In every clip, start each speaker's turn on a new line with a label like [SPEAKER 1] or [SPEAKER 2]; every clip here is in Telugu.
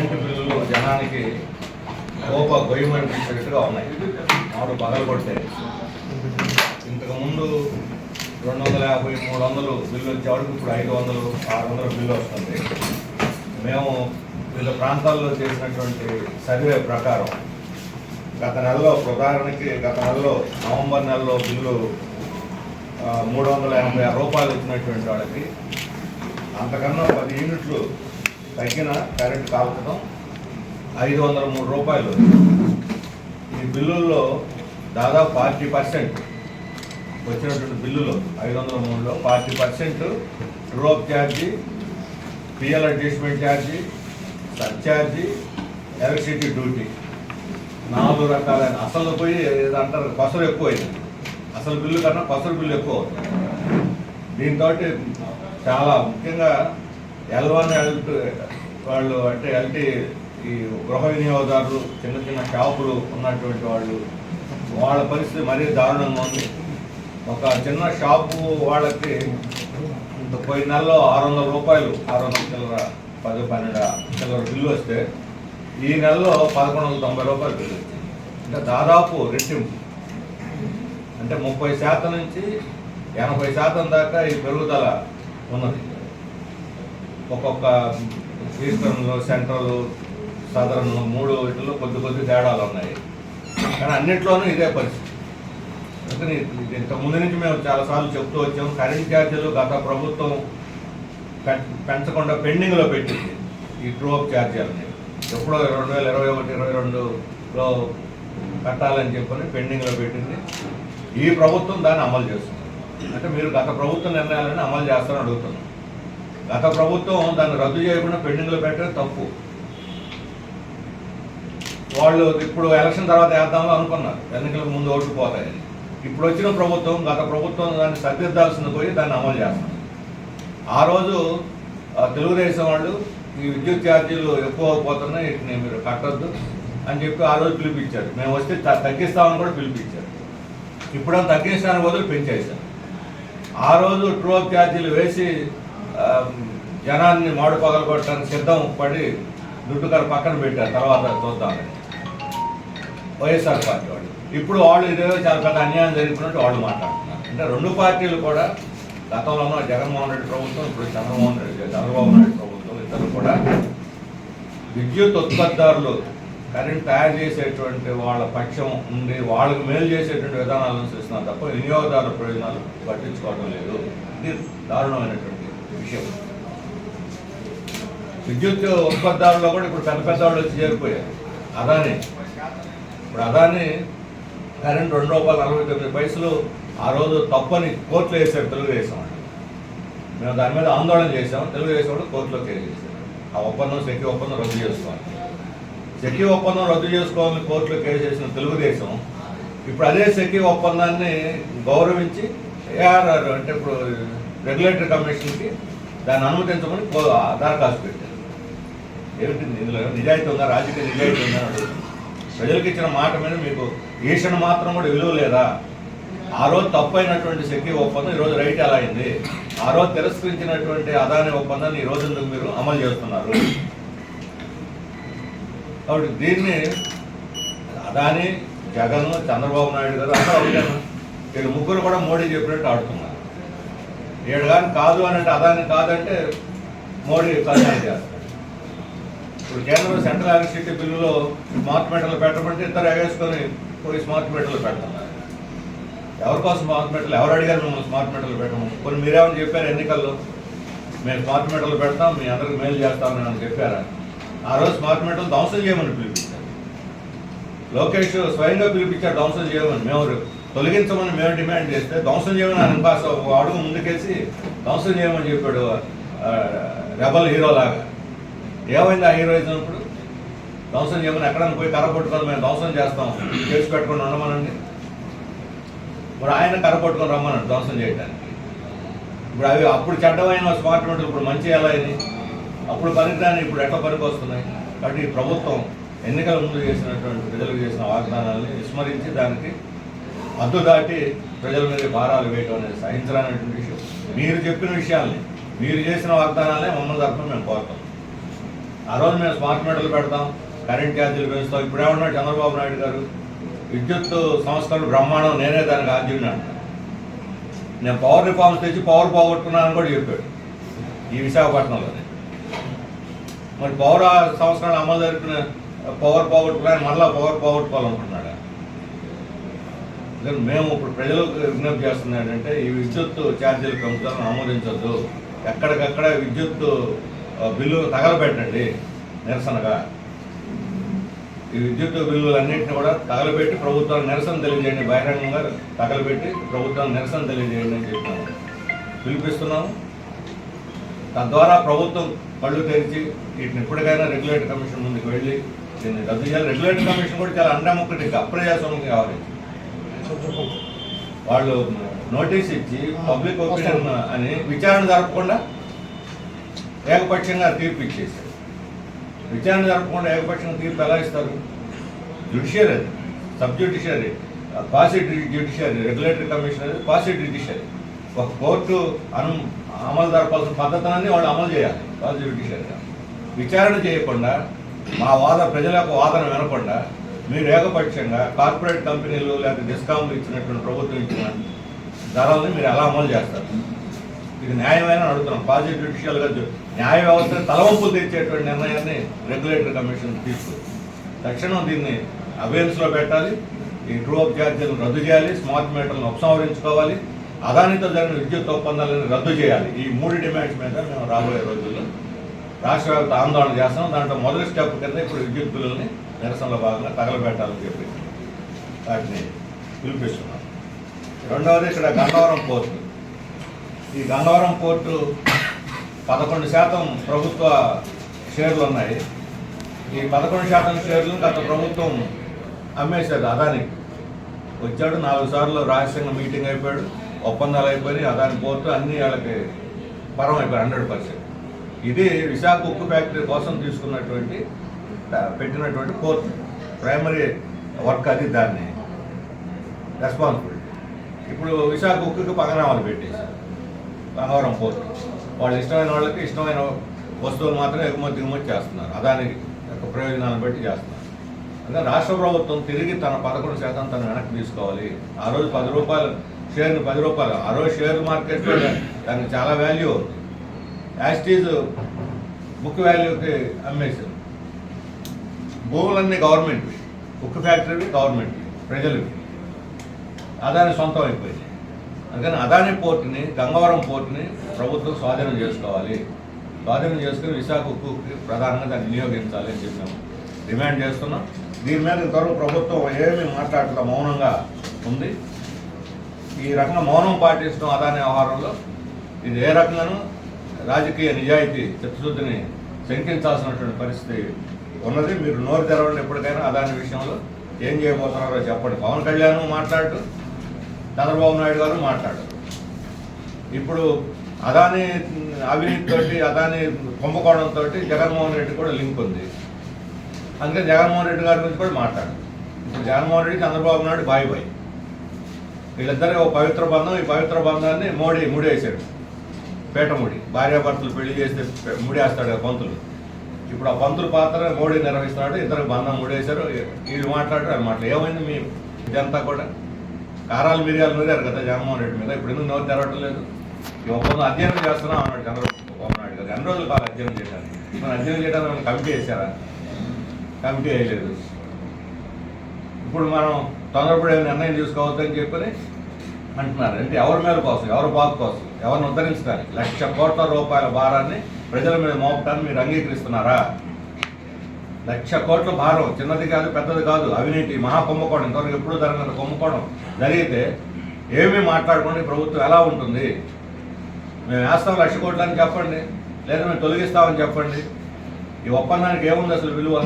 [SPEAKER 1] కరెంటు బిల్లులు జనానికి కోప గొయ్యమనిపించేట్టుగా ఉన్నాయి. మాడు పగలు కొడతాయి ఇంతకుముందు రెండు వందల యాభై మూడు వందలు బిల్లు వచ్చేవాడికి ఇప్పుడు ఐదు వందలు ఆరు వందల బిల్లు వస్తుంది. మేము వివిధ ప్రాంతాల్లో చేసినటువంటి సర్వే ప్రకారం గత నెలలో ఉదాహరణకి గత నెలలో నవంబర్ నెలలో బిల్లు మూడు వందల ఎనభై ఆరు రూపాయలు ఇచ్చినటువంటి వాళ్ళకి అంతకన్నా పది యూనిట్లు తగ్గిన కరెంట్ కాల్చడం ఐదు వందల మూడు రూపాయలు. ఈ బిల్లుల్లో దాదాపు ఫార్టీ పర్సెంట్ వచ్చినటువంటి బిల్లులు ఐదు వందల మూడులో ఫార్టీ పర్సెంట్. డ్రోప్ ఛార్జీ పిఎల్ అడ్జస్ట్మెంట్ ఛార్జీ సర్ఛార్జీ ఎలక్ట్రిసిటీ డ్యూటీ. నాలుగు రకాలైన అసలు పోయి ఏదో అంటారు పసరు ఎక్కువైంది. అసలు బిల్లు కన్నా పసరు బిల్లు ఎక్కువ అవుతుంది. దీంతో చాలా ముఖ్యంగా ఎల్వాన్ ఎల్ట్ వాళ్ళు అంటే ఎల్టీ ఈ గృహ వినియోగదారులు చిన్న చిన్న షాపులు ఉన్నటువంటి వాళ్ళు వాళ్ళ పరిస్థితి మరీ దారుణంగా ఉంది. ఒక చిన్న షాపు వాళ్ళకి ఇంత పోయిన నెలలో ఆరు వందల రూపాయలు ఆరు వందల చిల్లర పది పన్నెండు చిల్లర బిల్లు వస్తే ఈ నెలలో పదకొండు వందల తొంభై రూపాయలు బిల్లు వచ్చింది. అంటే దాదాపు రెట్టింపు. అంటే ముప్పై శాతం నుంచి ఎనభై శాతం దాకా ఈ పెరుగుదల ఉన్నది. ఒక్కొక్క ఈస్టర్న్లు సెంట్రల్ సదరన్ మూడు వీటిలో కొద్ది కొద్ది తేడాలు ఉన్నాయి. కానీ అన్నిట్లోనూ ఇదే పరిస్థితి. అందుకని ఇంతకుముందు ముందు నుంచి మేము చాలాసార్లు చెప్తూ వచ్చాము కరెంట్ ఛార్జీలు గత ప్రభుత్వం పెంచకుండా పెండింగ్లో పెట్టింది ఈ ట్రూఅప్ ఛార్జీలని ఎప్పుడో రెండు వేల ఇరవై ఒకటి ఇరవై రెండులో కట్టాలని చెప్పని పెండింగ్లో పెట్టింది. ఈ ప్రభుత్వం దాన్ని అమలు చేస్తుంది. అంటే మీరు గత ప్రభుత్వ నిర్ణయాలను అమలు చేస్తారని అడుగుతున్నాం. గత ప్రభుత్వం దాన్ని రద్దు చేయకుండా పెండింగ్లో పెట్టడం తప్పు. వాళ్ళు ఇప్పుడు ఎలక్షన్ తర్వాత వేద్దామని అనుకున్నారు. ఎన్నికలకు ముందు ఓట్లు పోతాయని. ఇప్పుడు వచ్చిన ప్రభుత్వం గత ప్రభుత్వం దాన్ని సరిదిద్దాల్సింది పోయి దాన్ని అమలు చేస్తుంది. ఆ రోజు తెలుగుదేశం వాళ్ళు ఈ విద్యుత్ ఛార్జీలు ఎక్కువ పోతున్నాయి వీటిని మీరు కట్టొద్దు అని చెప్పి ఆ రోజు పిలిపించారు. మేము వస్తే తగ్గిస్తామని కూడా పిలిపించారు. ఇప్పుడు తగ్గించడానికి బదులు పెంచేశారు. ఆ రోజు ట్రోప్ ఛార్జీలు వేసి జనాన్ని మాడు పగలు కొట్టడానికి సిద్ధం పడి దుడ్డుకర పక్కన పెట్టారు. తర్వాత చూద్దామని వైఎస్ఆర్ పార్టీ వాళ్ళు. ఇప్పుడు వాళ్ళు ఇదేదో చాలా పెద్ద అన్యాయం జరిగినట్టు వాళ్ళు మాట్లాడుతున్నారు. అంటే రెండు పార్టీలు కూడా గతంలో జగన్మోహన్ రెడ్డి ప్రభుత్వం ఇప్పుడు చంద్రమోహన్ రెడ్డి చంద్రబాబు నాయుడు ప్రభుత్వం ఇద్దరు కూడా విద్యుత్ ఉత్పత్తిదారులు కరెంట్ తయారు చేసేటువంటి వాళ్ళ పక్షం ఉండి వాళ్ళకి మేలు చేసేటువంటి విధానాలను అనుసరిస్తున్నారు తప్ప వినియోగదారుల ప్రయోజనాలు పట్టించుకోవడం లేదు. ఇది దారుణమైనటువంటి విషయం. విద్యుత్ ఉత్పత్తిదారుల్లో కూడా ఇప్పుడు పెద్ద పెద్ద వాళ్ళు వచ్చి చేరిపోయారు. అదాని. ఇప్పుడు అదాని కరెంట్ రెండు రూపాయలు నలభై తొమ్మిది పైసలు ఆ రోజు తప్పని కోర్టులో వేశారు తెలుగుదేశం వాళ్ళు. మేము దాని మీద ఆందోళన చేసాం తెలుగుదేశం వాళ్ళు కోర్టులో కేసు చేశారు ఆ ఒప్పందం సెక్కి ఒప్పందం రద్దు చేసుకోవాలి. సెక్కి ఒప్పందం రద్దు చేసుకోవాలని కోర్టులో కేసు చేసిన తెలుగుదేశం ఇప్పుడు అదే సెక్కి ఒప్పందాన్ని గౌరవించి ఏఆర్ఆర్ అంటే ఇప్పుడు రెగ్యులేటరీ కమిషన్కి దాన్ని అనుమతించమని దరఖాస్తు పెట్టారు. ఏమిటి ఇందులో నిజాయితీ ఉందా రాజకీయ నిజాయితీ ఉందా ప్రజలకు ఇచ్చిన మాట మీద మీకు ఈషన్ మాత్రం కూడా విలువ లేదా? ఆ రోజు తప్పైనటువంటి శక్తి ఒప్పందం ఈరోజు రైట్ ఎలా అయింది? ఆ రోజు తిరస్కరించినటువంటి అదాని ఒప్పందాన్ని ఈ రోజు మీరు అమలు చేస్తున్నారు? కాబట్టి దీన్ని అదాని జగన్ చంద్రబాబు నాయుడు గారు అందరూ వీళ్ళు ముగ్గురు కూడా మోడీ చెప్పినట్టు ఆడుతున్నారు. ఏడు కానీ కాదు అని అంటే అదాని కాదంటే మోడీ కళ్యాణం చేస్తారు ఇప్పుడు కేంద్రం సెంట్రల్ ఎలక్ట్రిసిటీ బిల్లులో స్మార్ట్ మీటర్లు పెట్టమంటే ఇద్దరు ఎగేసుకొని పోయి స్మార్ట్ మీటర్లు పెట్టాలి ఎవరి కోసం స్మార్ట్ మీటర్లు? ఎవరు అడిగారు మిమ్మల్ని స్మార్ట్ మీటర్లు పెట్టము కొన్ని మీరేమని చెప్పారు ఎన్నికల్లో? మేము స్మార్ట్ మీటర్లు పెడతాం మీ అందరికి మేలు చేస్తామని అని చెప్పారా? ఆ రోజు స్మార్ట్ మీటర్లు ధ్వంసం చేయమని పిలిపించారు. లోకేష్ స్వయంగా పిలిపించారు ధ్వంసం చేయమని. మేము తొలగించమని మేము డిమాండ్ చేస్తే ధ్వంసం చేయమని ఆయన ఒక అడుగు ముందుకేసి ధ్వంసం చేయమని చెప్పాడు రెబల్ హీరోలాగా. ఏమైంది ఆ హీరోయిజం ఇప్పుడు? ధ్వంసం చేయమని ఎక్కడ పోయి కర్ర పట్టుకొని మేము ధ్వంసం చేస్తాం కేసు పెట్టుకుని ఉండమనండి. ఇప్పుడు ఆయన కర్ర పట్టుకొని రమ్మనండి ధ్వంసం చేయడానికి ఇప్పుడు అవి అప్పుడు చెడ్డమైన స్మార్ట్ మీటర్లు ఇప్పుడు మంచి ఎలా అయింది అప్పుడు పనికిరాని ఇప్పుడు ఎట్లా పనికి వస్తున్నాయి? కాబట్టి ఈ ప్రభుత్వం ఎన్నికల ముందు చేసినటువంటి ప్రజలకు చేసిన వాగ్దానాలని విస్మరించి దానికి హద్దు దాటి ప్రజల మీద భారాలు వేయటం అనేది సహించరానటువంటి విషయం. మీరు చెప్పిన విషయాల్ని మీరు చేసిన వాగ్దానాలనే మమ్మల్ని తరఫున మేము కోరుతాం. ఆ రోజు మేము స్మార్ట్ మీటర్లు పెడతాం కరెంట్ ఛార్జీలు పెంచుతాం. ఇప్పుడు ఏమన్నా చంద్రబాబు నాయుడు గారు విద్యుత్ సంస్థలు బ్రహ్మాండం నేనే దానికి ఆద్యుడిని నేను పవర్ రిఫార్మ్స్ తెచ్చి పవర్ పోగొట్టుకున్నానని కూడా చెప్పాడు ఈ విశాఖపట్నంలోనే. మరి పౌర సంవత్సరాలు అమలు జరిపిన పవర్ పోగొట్టుకున్నాను మళ్ళీ పవర్ పోగొట్టుకోవాలనుకుంటున్నాను లేదు, మేము ఇప్పుడు ప్రజలకు విజ్ఞప్తి చేస్తున్నాడంటే ఈ విద్యుత్ ఛార్జీలు పెంపుదలను ఆమోదించొద్దు. ఎక్కడికక్కడ విద్యుత్ బిల్లు తగలబెట్టండి నిరసనగా. ఈ విద్యుత్ బిల్లులన్నింటినీ కూడా తగలబెట్టి ప్రభుత్వానికి నిరసన తెలియజేయండి. బహిరంగంగా తగలబెట్టి ప్రభుత్వానికి నిరసన తెలియజేయండి అని చెప్పినాము పిలిపిస్తున్నాము. తద్వారా ప్రభుత్వం కళ్ళు తెరిచి వీటిని ఇప్పటికైనా రెగ్యులేటర్ కమిషన్ ముందుకు వెళ్ళి దీన్ని రద్దు చేయాలి. రెగ్యులేటర్ కమిషన్ కూడా చాలా అండముక్కటికి అప్రజాస్వామ్యం కావాలి వాళ్ళు నోటీస్ ఇచ్చి పబ్లిక్ ఒపీనియన్ అని విచారణ జరపకుండా ఏకపక్షంగా తీర్పు ఇచ్చేసారు విచారణ జరపకుండా ఏకపక్షంగా తీర్పు ఎలా ఇస్తారు? జ్యుడిషియరీ అది సబ్ జ్యుడిషియరీ పాసి జ్యుడిషియరీ రెగ్యులేటరీ కమిషన్ పాసి జ్యుడిషియరీ ఒక కోర్టు అను అమలు జరపాల్సిన పద్ధతులన్నీ వాళ్ళు అమలు చేయాలి పాసి జ్యుడిషియరీ విచారణ చేయకుండా మా వాద ప్రజల యొక్క వాదన వినకుండా మీరు ఏకపక్షంగా కార్పొరేట్ కంపెనీలు లేకపోతే డిస్కౌంట్లు ఇచ్చినటువంటి ప్రభుత్వం ఇచ్చిన ధరల్ని మీరు ఎలా అమలు చేస్తారు? ఇది న్యాయమైన అడుగుతున్నాం. పాజిటివ్ జ్యుడిషియల్గా న్యాయ వ్యవస్థ తలవంపులు తెచ్చేటువంటి నిర్ణయాన్ని రెగ్యులేటరీ కమిషన్ తీసుకుంది. తక్షణం దీన్ని అవేర్నెస్లో పెట్టాలి. ఈ ట్రూ అప్ ఛార్జీలను రద్దు చేయాలి. స్మార్ట్ మీటర్లను ఉపసంహరించుకోవాలి. అదానితో జరిగిన విద్యుత్ ఒప్పందాలను రద్దు చేయాలి. ఈ మూడు డిమాండ్స్ మీద మేము రాబోయే రోజుల్లో రాష్ట్ర వ్యాప్త ఆందోళన చేస్తాం దాంట్లో మొదటి స్టెప్ కింద ఇప్పుడు విద్యుత్ బిల్లుల్ని నిరసనలో భాగంగా తగలబెట్టాలని చెప్పి వాటిని పిలిపిస్తున్నాం రెండవది ఇక్కడ గన్నవరం పోర్టు. ఈ గన్నవరం పోర్టు పదకొండు శాతం ప్రభుత్వ షేర్లు ఉన్నాయి. ఈ పదకొండు శాతం షేర్లు గత ప్రభుత్వం అమ్మేశాడు అదానికి. వచ్చాడు నాలుగు సార్లు రహస్యంగా మీటింగ్ అయిపోయాడు ఒప్పందాలు అయిపోయి అదాని పోర్టు అన్ని వాళ్ళకి పరం అయిపోయాయి హండ్రెడ్ పర్సెంట్. ఇది విశాఖ ఉక్కు ఫ్యాక్టరీ కోసం తీసుకున్నటువంటి పెట్టినటువంటి పోర్టు ప్రైమరీ వర్క్ అది దాన్ని రెస్పాన్సిబిలిటీ ఇప్పుడు విశాఖ ఉక్కుకి పగనామాలు పెట్టేశారు గంగవరం పోర్టు వాళ్ళు ఇష్టమైన వాళ్ళకి ఇష్టమైన వస్తువులు మాత్రం ఎగుమతి దిగుమతి చేస్తున్నారు. అదానికి యొక్క ప్రయోజనాలను బట్టి చేస్తున్నారు. అంటే రాష్ట్ర ప్రభుత్వం తిరిగి తన పదకొండు శాతం తను వెనక్కి తీసుకోవాలి. ఆ రోజు పది రూపాయలు షేర్ని పది రూపాయలు ఆ రోజు షేర్ మార్కెట్లో దానికి చాలా వాల్యూ ఉంది. యాస్టీజ్ బుక్ వాల్యూకి అమ్మేసింది భూములన్నీ గవర్నమెంట్వి. ఉక్కు ఫ్యాక్టరీవి గవర్నమెంట్వి. ప్రజలవి. అదాని సొంతం అయిపోయింది అందుకని అదాని పోర్టుని గంగవరం పోర్టుని ప్రభుత్వం స్వాధీనం చేసుకోవాలి. స్వాధీనం చేసుకుని విశాఖ ఉక్కుకి ప్రధానంగా దాన్ని వినియోగించాలి అని చెప్పాము. డిమాండ్ చేస్తున్నాం. దీని మీద ఇంతవరకు ప్రభుత్వం ఏమీ మాట్లాడటం మౌనంగా ఉంది. ఈ రకంగా మౌనం పాటించడం అదాని వ్యవహారంలో ఇది ఏ రకంగానూ రాజకీయ నిజాయితీ చిత్తశుద్ధిని శంకించాల్సినటువంటి పరిస్థితి ఉన్నది మీరు నోరు తెరవండి ఎప్పటికైనా అదాని విషయంలో. ఏం చేయబోతున్నారో చెప్పండి. పవన్ కళ్యాణ్ మాట్లాడు చంద్రబాబు నాయుడు గారు మాట్లాడు. ఇప్పుడు అదాని అవినీతితోటి అదాని కుంభకోణంతో జగన్మోహన్ రెడ్డి కూడా లింక్ ఉంది. అందుకే జగన్మోహన్ రెడ్డి గారి గురించి కూడా మాట్లాడు. ఇప్పుడు జగన్మోహన్ రెడ్డి చంద్రబాబు నాయుడు బాయ్ బాయ్. వీళ్ళిద్దరి ఒక పవిత్ర బంధం. ఈ పవిత్ర బంధాన్ని మోడీ ముడేశాడు. పేటముడి భార్యాభర్తలు పెళ్ళి చేస్తే ముడేస్తాడు కదా పంతులు ఇప్పుడు ఆ పంతుల పాత్ర మోడీ నిర్వహిస్తున్నాడు ఇద్దరు బంధం మూడేశారు వీళ్ళు మాట్లాడారు అని మాట్లాడు ఏమైంది మీ ఇదంతా కూడా? కారాలు మిరియాలు నూరారు కదా జగన్మోహన్ రెడ్డి మీద ఇప్పుడు ఎందుకు నోరు తెరవటం లేదు? ఈ ఒప్పందం అధ్యయనం చేస్తున్నాం అన్నాడు చంద్రబాబు నాయుడు గారు. ఎన్ని రోజులు కాదు అధ్యయనం చేశారు మనం అధ్యయనం చేయడానికి మనం కమిటీ వేసారా కమిటీ వేయలేదు. ఇప్పుడు మనం తొందరపడే నిర్ణయం తీసుకోవద్దని చెప్పని అంటున్నారు. అంటే ఎవరి మేలు కోసం ఎవరి బాధ కోసం ఎవరిని ఉద్ధరించడానికి? లక్ష కోట్ల రూపాయల భారాన్ని ప్రజల మీద మోపటాన్ని మీరు అంగీకరిస్తున్నారా? లక్ష కోట్ల భారం. చిన్నది కాదు పెద్దది కాదు. అవినీతి మహాకుంభకోణం. ఇంతవరకు ఎప్పుడు జరగదు కుంభకోణం జరిగితే ఏమీ మాట్లాడుకోండి. ప్రభుత్వం ఎలా ఉంటుంది? మేము వేస్తాం లక్ష కోట్లు అని చెప్పండి. లేదా మేము తొలగిస్తామని చెప్పండి. ఈ ఒప్పందానికి ఏముంది అసలు విలువ?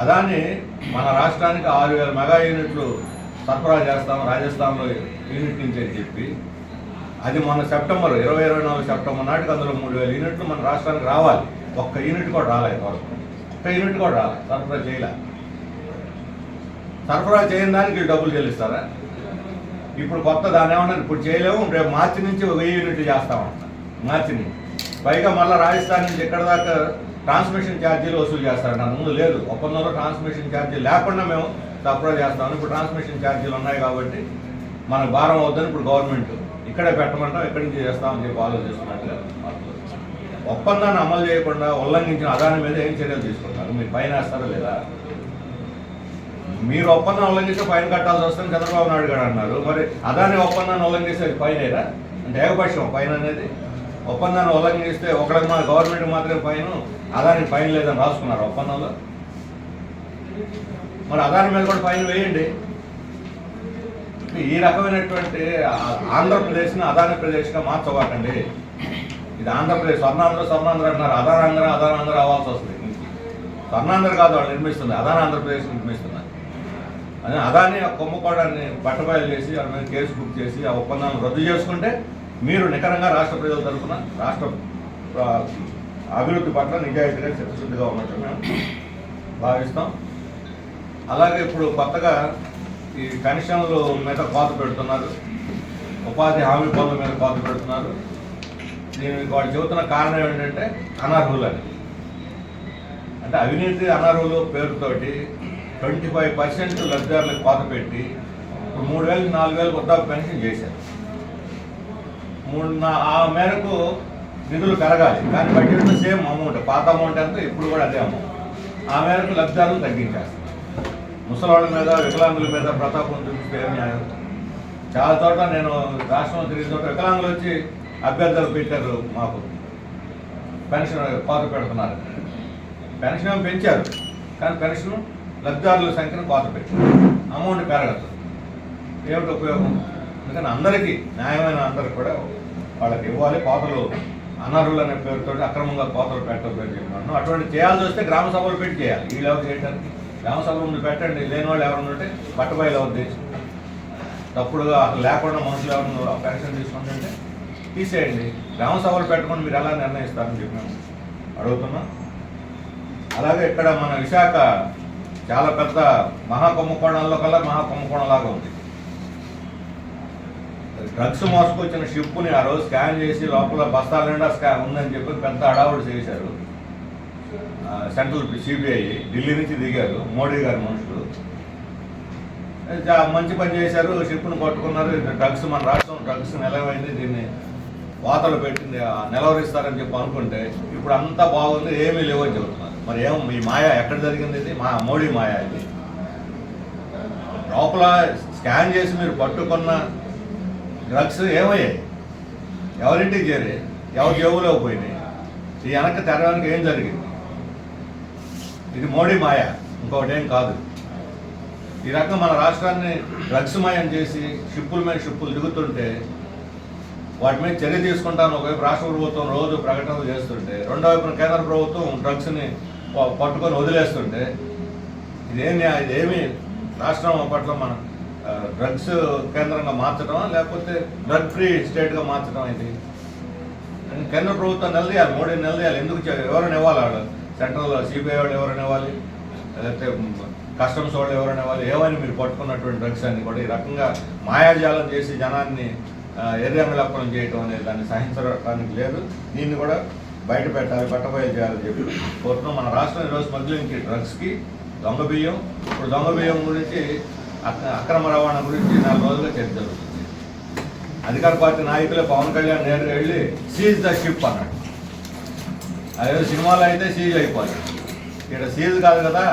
[SPEAKER 1] అదాన్ని మన రాష్ట్రానికి ఆరు వేల మెగా యూనిట్లు సరఫరా చేస్తాం రాజస్థాన్లో యూనిట్ నుంచి అని చెప్పి అది మన సెప్టెంబర్ ఇరవై ఇరవై నాలుగు సెప్టెంబర్ నాటికి అందులో మూడు వేల యూనిట్లు మన రాష్ట్రానికి రావాలి. ఒక్క యూనిట్ కూడా రాలేదు వరకు ఒక్క యూనిట్ కూడా రాలేదు సరఫరా చేయలే. సరఫరా చేయని దానికి డబ్బులు చెల్లిస్తారా? ఇప్పుడు కొత్త దాని ఏమన్నా ఇప్పుడు చేయలేము రేపు మార్చి నుంచి ఒక వెయ్యి యూనిట్లు చేస్తామంట మార్చి నుంచి. పైగా మళ్ళీ రాజస్థాన్ నుంచి ఇక్కడ దాకా ట్రాన్స్మిషన్ ఛార్జీలు వసూలు చేస్తారంట. ముందు లేదు. ఒప్పందంలో ట్రాన్స్మిషన్ ఛార్జీలు లేకుండా మేము సరఫరా చేస్తాము ఇప్పుడు ట్రాన్స్మిషన్ ఛార్జీలు ఉన్నాయి కాబట్టి మనకు భారం అవుద్దని ఇప్పుడు గవర్నమెంట్ ఇక్కడే పెట్టమంటాం ఎక్కడి నుంచి చేస్తామని చెప్పి ఆలోచిస్తున్నట్టుగా ఒప్పందాన్ని అమలు చేయకుండా ఉల్లంఘించిన అదాని మీద ఏం చర్యలు తీసుకుంటారు మీరు ఫైన్ వేస్తారా లేదా? మీరు ఒప్పందం ఉల్లంఘిస్తే ఫైన్ కట్టాల్సి వస్తుంది చంద్రబాబు నాయుడు గారు అన్నారు. మరి అదాని ఒప్పందాన్ని ఉల్లంఘిస్తే ఫైన్ అయ్యారా అంటే ఏకపక్షం ఫైన్ అనేది. ఒప్పందాన్ని ఉల్లంఘిస్తే ఒకరికి మన గవర్నమెంట్ మాత్రమే ఫైన్ అదానికి ఫైన్ లేదని రాసుకున్నారు ఒప్పందంలో. మరి అదాని మీద కూడా ఫైన్ వేయండి. ఈ రకమైనటువంటి ఆ- ఆంధ్రప్రదేశ్ని అదాని ప్రదేశ్గా మార్చవాకండి ఇది ఆంధ్రప్రదేశ్ స్వర్ణాంధ్ర స్వర్ణాంధ్ర అంటున్నారు. అదానాంధ్ర అదానాంధ్ర అవ్వాల్సి వస్తుంది. స్వర్ణాంధ్ర కాదు వాళ్ళు నిర్మిస్తుంది. అదాని ఆంధ్రప్రదేశ్ నిర్మిస్తున్నారు. అని అదాని కుంభకోణాన్ని బట్టబయలు చేసి వాళ్ళ మీద కేసు బుక్ చేసి ఆ ఒప్పందాన్ని రద్దు చేసుకుంటే మీరు నికరంగా రాష్ట్ర ప్రజల తరఫున రాష్ట్ర అభివృద్ధి పట్ల నిజాయితీగా చిత్తశుద్ధిగా ఉన్నట్టు మేము భావిస్తాం. అలాగే ఇప్పుడు కొత్తగా ఈ పెన్షన్లు మీద కోత పెడుతున్నారు. ఉపాధి హామీ పనుల మీద కోత పెడుతున్నారు. దీనికి వాళ్ళు చెబుతున్న కారణం ఏంటంటే అనర్హులని. అంటే అవినీతి అనర్హులు పేరుతోటి ట్వంటీ ఫైవ్ పర్సెంట్ లబ్ధిదారులకు కోత పెట్టి ఇప్పుడు మూడు వేలు నాలుగు వేలు వృద్ధాప్య పెన్షన్ చేశారు. మూడు ఆ మేరకు నిధులు పెరగాలి కానీ బడ్జెట్లో సేమ్ అమౌంట్ పాత అమౌంట్ ఎంత? ఇప్పుడు కూడా అదే అమౌంట్. ఆ మేరకు లబ్ధిదారులు తగ్గించారు ముసలాళ్ళ మీద వికలాంగుల మీద ప్రతాపం చూపిస్తే న్యాయం? చాలా చోట్ల నేను రాష్ట్రంలో తిరిగిన చోట వికలాంగులు వచ్చి అభ్యర్థులు పెట్టారు మాకు. పెన్షన్ కోత పెడుతున్నారు. పెన్షన్ పెంచారు. కానీ పెన్షన్ లబ్ధిదారుల సంఖ్యను కోత పెట్టారు. అమౌంట్ పెరగదు. ఏమిటి ఉపయోగం? ఎందుకని అందరికీ న్యాయమైన అందరికి కూడా వాళ్ళకి ఇవ్వాలి కోతలు. అనర్హులు అనే పేరుతో అక్రమంగా కోతలు పెట్టొద్దు అటువంటి చేయాల్సి వస్తే గ్రామ సభలు పెట్టి చేయాలి. వీళ్ళు ఎవరు చేయడానికి గ్రామ సభలు పెట్టండి లేని వాళ్ళు ఎవరు ఉంటే బట్టబాయిలు అవుద్ది తప్పుడుగా అసలు లేకుండా మనుషులు ఎవరు పెన్షన్ తీసుకుంటుంటే తీసేయండి. గ్రామ సభలు పెట్టకుండా మీరు ఎలా నిర్ణయిస్తారని చెప్పి మేము అడుగుతున్నాం. అలాగే ఇక్కడ మన విశాఖ చాలా పెద్ద మహాకుంభకోణంలో కల్లా మహా లాగా ఉంది. డ్రగ్స్ మోసుకొచ్చిన షిప్ని ఆ రోజు స్కాన్ చేసి లోపల బస్తాల నిండా స్కాన్ ఉందని చెప్పి పెద్ద అడావుడు చేశారు. సెంట్రల్ సిబిఐ ఢిల్లీ నుంచి దిగారు. మోడీ గారి మనుషులు. చా- మంచి పని చేశారు. షిప్ను పట్టుకున్నారు. డ్రగ్స్ మన రాష్ట్రం డ్రగ్స్ నిలవైంది. దీన్ని వాతలు పెట్టింది. ఆ, నిలవరిస్తారని చెప్పి అనుకుంటే ఇప్పుడు అంతా బాగుంది. ఏమీ లేవని చెబుతున్నారు. మరి ఏం ఈ మాయ ఎక్కడ జరిగింది ఇది? మా మోడీ మాయా ఇది. లోపల స్కాన్ చేసి మీరు పట్టుకున్న డ్రగ్స్ ఏమయ్యాయి? ఎవరింటికి చేరి? ఎవరి జేబులో పోయినాయి? ఈ వెనక్కి తెరవడానికి ఏం జరిగింది? ఇది మోడీ మాయ ఇంకొకటి ఏం కాదు. ఈ రకంగా మన రాష్ట్రాన్ని డ్రగ్స్ మాయం చేసి షిప్పుల మీద షిప్పులు దిగుతుంటే వాటి మీద చర్య తీసుకుంటాను ఒకవైపు రాష్ట్ర ప్రభుత్వం రోజు ప్రకటనలు చేస్తుంటే రెండో వైపున కేంద్ర ప్రభుత్వం డ్రగ్స్ని పట్టుకొని వదిలేస్తుంటే ఇదేమి ఇదేమి రాష్ట్రం పట్ల మన డ్రగ్స్ కేంద్రంగా మార్చడమా లేకపోతే డ్రగ్ ఫ్రీ స్టేట్గా మార్చడం ఇది? కేంద్ర ప్రభుత్వం నిలదీయాలి మోడీ నిలదీయాలి ఎందుకు ఎవరైనా ఇవ్వాలి వాళ్ళు సెంట్రల్ సిబిఐ వాళ్ళు ఎవరైనా ఇవ్వాలి లేకపోతే కస్టమ్స్ వాళ్ళు ఎవరైనా ఇవ్వాలి ఏమైనా మీరు పట్టుకున్నటువంటి డ్రగ్స్ అన్ని కూడా ఈ రకంగా మాయాజాలం చేసి జనాన్ని ఎర్రంగలప్పడం చేయటం అనేది దాన్ని సహించడానికి లేదు. దీన్ని కూడా బయట పెట్టాలి పట్టబయలు చేయాలని చెప్పి కోరుతున్నాం. మన రాష్ట్రం ఈరోజు స్మగ్లింగ్కి డ్రగ్స్కి దొంగ బియ్యం ఇప్పుడు దొంగ బియ్యం గురించి అక్రమ రవాణా గురించి నాలుగు రోజులుగా చర్చ జరుగుతుంది. అధికార పార్టీ నాయకులే పవన్ కళ్యాణ్ నేరుగా వెళ్ళి సీజ్ ద షిప్ అన్నాడు. అదే సినిమాలో అయితే సీజ్ అయిపోయింది ఇక్కడ సీజ్ కాదు కదా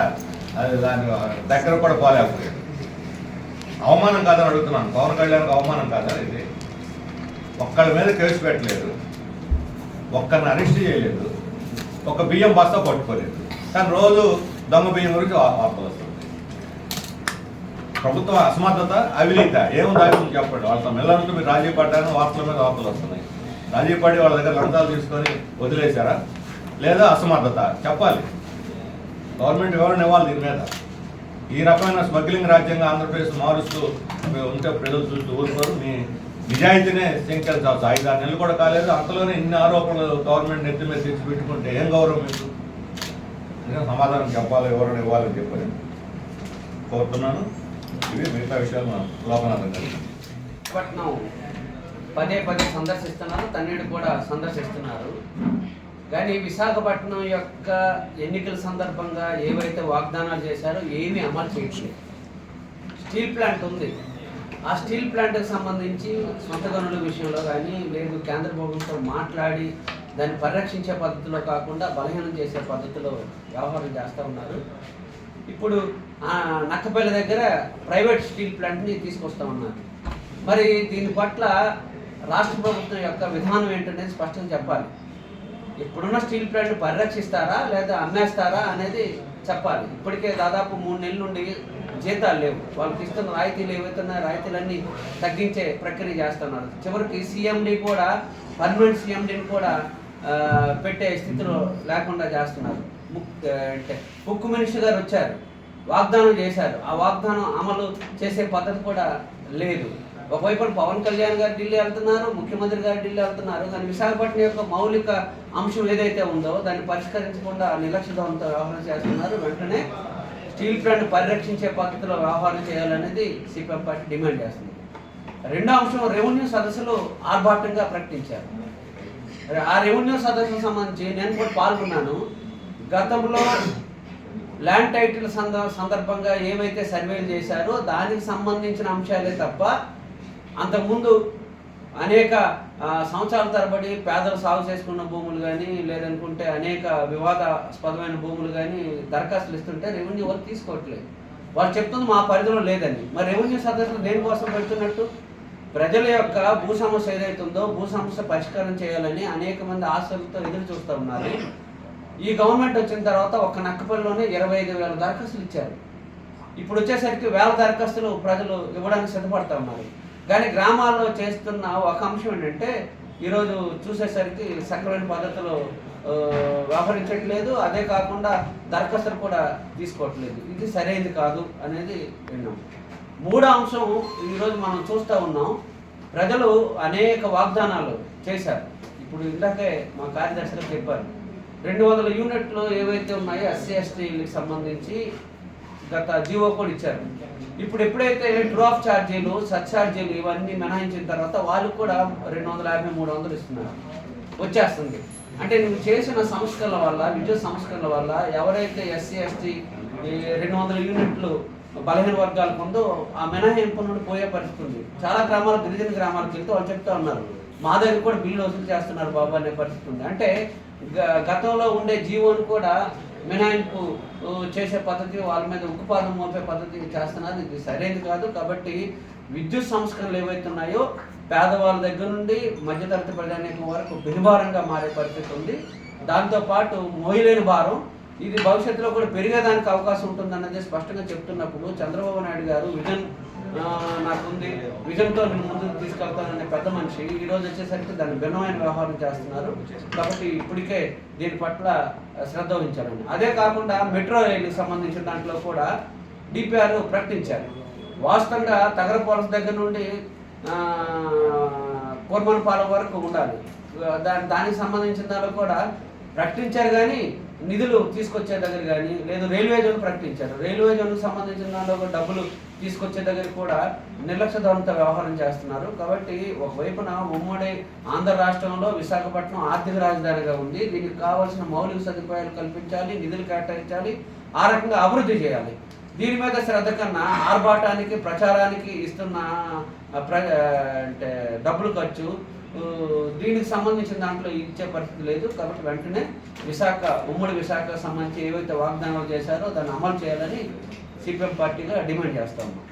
[SPEAKER 1] అది దాని దగ్గర కూడా పోలేకపోయాడు. అవమానం కాదని అడుగుతున్నాను. పవన్ కళ్యాణ్కి అవమానం కాదా ఇది? ఒక్కళ్ళ మీద కేసు పెట్టలేదు. ఒక్కరిని అరెస్ట్ చేయలేదు. ఒక బియ్యం బస్తా పట్టుకోలేదు కానీ రోజు దమ్ము బియ్యం గురించి వార్తలు వస్తుంది. ప్రభుత్వ అసమర్థత అవినీత. ఏముంది అవినీతి చెప్పండి. వాళ్ళతో మెల్లంటూ మీరు రాజీ పడ్డాను వార్తల మీద వార్తలు వస్తున్నాయి. రాజీ పడి వాళ్ళ దగ్గర లంచాలు తీసుకొని వదిలేశారా? లేదా అసమర్థత? చెప్పాలి. గవర్నమెంట్ వివరణ ఇవ్వాలి దీని మీద? ఈ రకమైన స్మగ్లింగ్ రాజ్యంగా ఆంధ్రప్రదేశ్ మారుస్తూ ఉంటే ప్రజలు చూస్తూ ఊరుకోరు. మీ నిజాయితీనే శంకరించవచ్చు ఐదు ఆరు నెలలు కూడా కాలేదు. అంతలోనే ఇన్ని ఆరోపణలు గవర్నమెంట్ నెత్తి మీద తెచ్చి పెట్టుకుంటే ఏం గౌరవం మీకు? సమాధానం చెప్పాలి. వివరణ ఇవ్వాలని చెప్పని కోరుతున్నాను. ఇవి మిగతా విషయాలు మనం లోకనాథం గారు
[SPEAKER 2] పట్నం. పదే పదే సందర్శిస్తున్నారు. తన్నేడు కూడా సందర్శిస్తున్నారు. కానీ విశాఖపట్నం యొక్క ఎన్నికల సందర్భంగా ఏవైతే వాగ్దానాలు చేశారో ఏమీ అమలు చేయట్లేదు. స్టీల్ ప్లాంట్ ఉంది. ఆ స్టీల్ ప్లాంట్కి సంబంధించి సొంత గనుల విషయంలో కానీ లేదు కేంద్ర ప్రభుత్వం మాట్లాడి దాన్ని పరిరక్షించే పద్ధతిలో కాకుండా బలహీనం చేసే పద్ధతిలో వ్యవహారం చేస్తూ ఉన్నారు. ఇప్పుడు నక్కపల్లి దగ్గర ప్రైవేట్ స్టీల్ ప్లాంట్ని తీసుకొస్తా ఉన్నారు. మరి దీని పట్ల రాష్ట్ర ప్రభుత్వం యొక్క విధానం ఏంటనేది స్పష్టంగా చెప్పాలి. ఇప్పుడున్న స్టీల్ ప్లాంట్ పరిరక్షిస్తారా లేదా అమ్మేస్తారా అనేది చెప్పాలి. ఇప్పటికే దాదాపు మూడు నెలలు నుండి జీతాలు లేవు. వాళ్ళకి ఇస్తున్న రాయితీలు ఏవైతున్నాయో రాయితీలన్నీ తగ్గించే ప్రక్రియ చేస్తున్నారు. చివరికి సీఎండి కూడా పర్మనెంట్ సీఎండిని కూడా పెట్టే స్థితిలో లేకుండా చేస్తున్నారు. ముక్ అంటే ముక్కు మినిస్టర్ గారు వచ్చారు. వాగ్దానం చేశారు. ఆ వాగ్దానం అమలు చేసే పద్ధతి కూడా లేదు. ఒకవైపు పవన్ కళ్యాణ్ గారు ఢిల్లీ వెళ్తున్నారు ముఖ్యమంత్రి గారు ఢిల్లీ వెళ్తున్నారు. కానీ విశాఖపట్నం యొక్క మౌలిక అంశం ఏదైతే ఉందో దాన్ని పరిష్కరించకుండా నిర్లక్ష్యంతో వ్యవహారం చేస్తున్నారు. వెంటనే స్టీల్ ప్లాంట్ పరిరక్షించే పద్ధతిలో వ్యవహారం చేయాలనేది సిపిఎం పార్టీ డిమాండ్ చేస్తుంది. రెండో అంశం రెవెన్యూ సదస్సులు ఆర్భాటంగా ప్రకటించారు. ఆ రెవెన్యూ సదస్సుకు సంబంధించి నేను కూడా పాల్గొన్నాను. గతంలో ల్యాండ్ టైటిల్ సంద సందర్భంగా ఏవైతే సర్వేలు చేశారో దానికి సంబంధించిన అంశాలే తప్ప అంతకుముందు అనేక సంవత్సరాల తరబడి పేదలు సాగు చేసుకున్న భూములు కానీ లేదనుకుంటే అనేక వివాదాస్పదమైన భూములు కానీ దరఖాస్తులు ఇస్తుంటే రెవెన్యూ వాళ్ళు తీసుకోవట్లేదు. వాళ్ళు చెప్తుంది మా పరిధిలో లేదని. మరి రెవెన్యూ సదస్సులు దేనికోసం పెడుతున్నట్టు? ప్రజల యొక్క భూ సమస్య ఏదైతుందో భూ సమస్య పరిష్కారం చేయాలని అనేక మంది ఆశలతో ఎదురు చూస్తూ ఉన్నారు. ఈ గవర్నమెంట్ వచ్చిన తర్వాత ఒక్క నక్కపల్లిలోనే ఇరవై ఐదు వేల దరఖాస్తులు ఇచ్చారు. ఇప్పుడు వచ్చేసరికి వేల దరఖాస్తులు ప్రజలు ఇవ్వడానికి సిద్ధపడతా ఉన్నారు. కానీ గ్రామాల్లో చేస్తున్న ఒక అంశం ఏంటంటే ఈరోజు చూసేసరికి సక్రమైన పద్ధతిలో వ్యవహరించట్లేదు. అదే కాకుండా దరఖాస్తులు కూడా తీసుకోవట్లేదు. ఇది సరైనది కాదు అనేది విన్నాం. మూడో అంశం ఈరోజు మనం చూస్తూ ఉన్నాం. ప్రజలు అనేక వాగ్దానాలు చేశారు. ఇప్పుడు ఇందాకే మా కార్యదర్శులకు చెప్పారు. రెండు వందల యూనిట్లు ఏవైతే ఉన్నాయో ఎస్సీ ఎస్టీలకు సంబంధించి గత జీవో కూడా ఇచ్చారు. ఇప్పుడు ఎప్పుడైతే డ్రాప్ ఛార్జీలు సర్ఛార్జీలు ఇవన్నీ మినహాయించిన తర్వాత వాళ్ళు కూడా రెండు వందల యాభై మూడు వందలు ఇస్తున్నారు. వచ్చేస్తుంది. అంటే నువ్వు చేసిన సంస్కరణల వల్ల విద్యుత్ సంస్కరణల వల్ల ఎవరైతే ఎస్సీ ఎస్టీ రెండు వందల యూనిట్లు బలహీన వర్గాలకు ఉందో ఆ మినహాయింపు నుండి పోయే పరిస్థితి ఉంది. చాలా గ్రామాలు గిరిజన గ్రామాలకు వెళ్తే వాళ్ళు చెప్తా ఉన్నారు. మా దగ్గర కూడా బిల్లు వసూలు చేస్తున్నారు బాబు అనే పరిస్థితి ఉంది. అంటే గ- గతంలో ఉండే జీవోని కూడా మినహాయింపు చేసే పద్ధతి వాళ్ళ మీద ఉక్కుపాదం మోపే పద్ధతి చేస్తున్నారు. ఇది సరైనది కాదు. కాబట్టి విద్యుత్ సంస్కరణలు ఏవైతే ఉన్నాయో పేదవాళ్ళ దగ్గర నుండి మధ్యతరగతి ప్రజానీకం వరకు బినిభారంగా మారే పరిస్థితి ఉంది. దాంతోపాటు మోయలేని భారం ఇది భవిష్యత్తులో కూడా పెరిగేదానికి అవకాశం ఉంటుందన్నది స్పష్టంగా చెప్తున్నప్పుడు చంద్రబాబు నాయుడు గారు విజన్ నాకుంది. విజన్తో నేను ముందుకు తీసుకెళ్తాననే పెద్ద మనిషి. ఈ రోజు వచ్చేసరికి దాన్ని భిన్నమైన వ్యవహారం చేస్తున్నారు. కాబట్టి ఇప్పటికే దీని పట్ల శ్రద్ధ వహించాలని. అదే కాకుండా మెట్రో రైలుకి సంబంధించిన దాంట్లో కూడా డిపిఆర్ ప్రకటించారు. వాస్తవంగా తగరపాలస దగ్గర నుండి ఆ, వరకు ఉండాలి. దాని దానికి సంబంధించిన దానిలో కూడా ప్రకటించారు కానీ నిధులు తీసుకొచ్చే దగ్గర కానీ లేదు రైల్వే జోన్ ప్రకటించారు. రైల్వే జోన్కి సంబంధించిన దాంట్లో డబ్బులు తీసుకొచ్చే దగ్గర కూడా నిర్లక్ష్య ధోరణితో వ్యవహారం చేస్తున్నారు. కాబట్టి ఒకవైపున ఉమ్మడి ఆంధ్ర రాష్ట్రంలో విశాఖపట్నం ఆర్థిక రాజధానిగా ఉంది. దీనికి కావాల్సిన మౌలిక సదుపాయాలు కల్పించాలి నిధులు కేటాయించాలి ఆ రకంగా అభివృద్ధి చేయాలి. దీని మీద శ్రద్ధ కన్నా ఆర్భాటానికి ప్రచారానికి ఇస్తున్న ప్ర అంటే డబ్బులు ఖర్చు దీనికి సంబంధించిన దాంట్లో ఇచ్చే పరిస్థితి లేదు. కాబట్టి వెంటనే విశాఖ ఉమ్మడి విశాఖకు సంబంధించి ఏవైతే వాగ్దానాలు చేశారో దాన్ని అమలు చేయాలని సిపిఎం పార్టీగా డిమాండ్ చేస్తా. ఉన్నాం